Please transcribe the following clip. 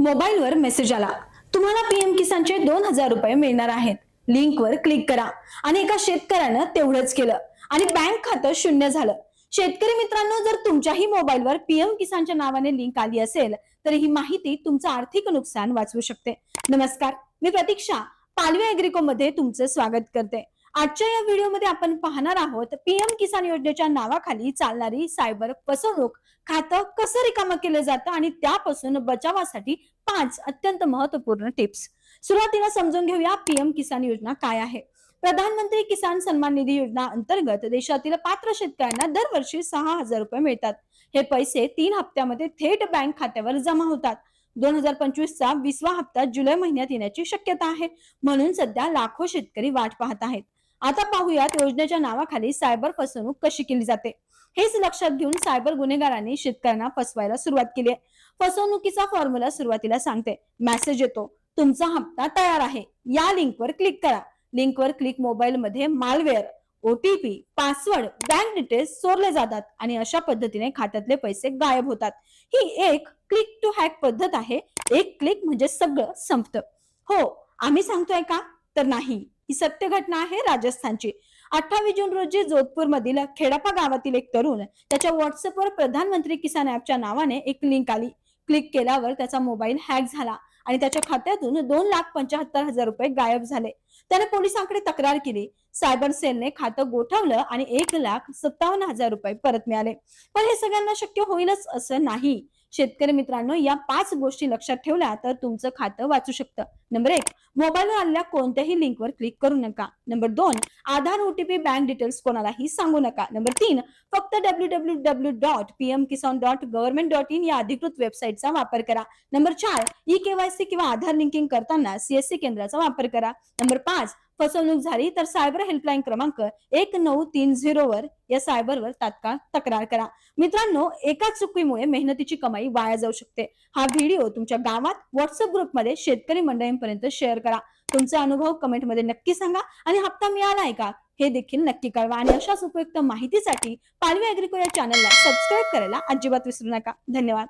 मोबाईलवर मेसेज आला. तुम्हाला पीएम किसानचे दोन हजार रुपये मिळणार आहेत. लिंकवर क्लिक करा. आणि एका शेतकऱ्यानं तेवढंच केलं. आणि बँक खातं शून्य झालं. शेतकरी मित्रांनो जर तुमच्याही मोबाईलवर पीएम किसानच्या नावाने लिंक आली असेल तर ही माहिती तुमचं आर्थिक नुकसान वाचवू शकते. नमस्कार. मी प्रतीक्षा पालवी अॅग्रिको मध्ये तुमचं स्वागत करते. आजच्या या व्हिडिओमध्ये आपण पाहणार आहोत पीएम किसान योजनेच्या नावाखाली चालणारी सायबर फसवणूक खातं कसं रिकामं केलं जातं आणि त्यापासून बचावासाठी पाच अत्यंत महत्त्वपूर्ण टिप्स. सुरुवातीला समजून घेऊया पीएम किसान योजना काय आहे. प्रधानमंत्री किसान सन्मान निधी योजना अंतर्गत देशातील पात्र शेतकऱ्यांना दरवर्षी सहा हजार रुपये मिळतात. हे पैसे तीन हप्त्यामध्ये थेट बँक खात्यावर जमा होतात. दोन हजार पंचवीसचा विसवा हप्ता जुलै महिन्यात येण्याची शक्यता आहे. म्हणून सध्या लाखो शेतकरी वाट पाहत आहेत. आता पाहूयात योजनेच्या नावाखाली सायबर फसवणूक कशी केली जाते? हेच लक्षात घेऊन सायबर गुन्हेगारांनी शेतकऱ्यांना फसवायला सुरुवात केली आहे. फसवणुकीचा फॉर्म्युला सुरुवातीला सांगते. मेसेज येतो. तुमचा हप्ता तयार आहे. या लिंकवर क्लिक करा. लिंकवर क्लिक मोबाईल मध्ये malware OTP password bank details चोरले जातात आणि अशा पद्धतीने खात्यातले पैसे गायब होतात. ही एक क्लिक टू हॅक पद्धत आहे. एक क्लिक म्हणजे सगळं संपतं. हो आम्ही सांगतोय का? तर नाही. ही सत्य घटना आहे राजस्थानची. अठ्ठावीस जून रोजी जोधपूर मधील खेडापा गावातील एक तरुण त्याच्या व्हॉट्सअपवर प्रधानमंत्री किसान ऍपच्या नावाने एक लिंक आली. क्लिक केल्यावर त्याचा मोबाईल हॅक झाला आणि त्याच्या खात्यातून दोन लाख पंच्याहत्तर हजार रुपये गायब झाले. त्याने पोलिसांकडे तक्रार केली. सायबर सेलने खातं गोठवलं आणि एक लाख सत्तावन्न हजार रुपये परत मिळाले. पण हे सगळ्यांना शक्य होईलच असं नाही. शेतकरी मित्रांनो या पाच गोष्टी लक्षात ठेवल्या तर तुमचं खातं वाचू शकतं. नंबर एक मोबाईलवर आलेल्या कोणत्याही लिंकवर क्लिक करू नका. नंबर दोन आधार ओटीपी बँक डिटेल्स कोणालाही सांगू नका. नंबर तीन फक्त W W W dot PM Kisan dot government dot in या अधिकृत वेबसाईटचा वापर करा. नंबर चार ई केवायसी किंवा आधार लिंकिंग करताना सीएससी केंद्राचा वापर करा. नंबर पाच फसवणूक झाली तर सायबर हेल्पलाईन क्रमांक एक नऊ तीन झिरो वर या सायबरवर तात्काळ तक्रार करा. मित्रांनो एका चुकीमुळे मेहनतीची कमाई वाया जाऊ शकते. हा व्हिडिओ तुमच्या गावात व्हॉट्सअप ग्रुपमध्ये शेतकरी मंडळींपर्यंत शेअर करा. तुमचा अनुभव कमेंटमध्ये नक्की सांगा आणि हप्ता मिळाला आहे का हे देखील नक्की कळवा. आणि अशाच उपयुक्त माहितीसाठी पालवी अॅग्रिको या चॅनलला सबस्क्राईब करायला अजिबात विसरू नका. धन्यवाद.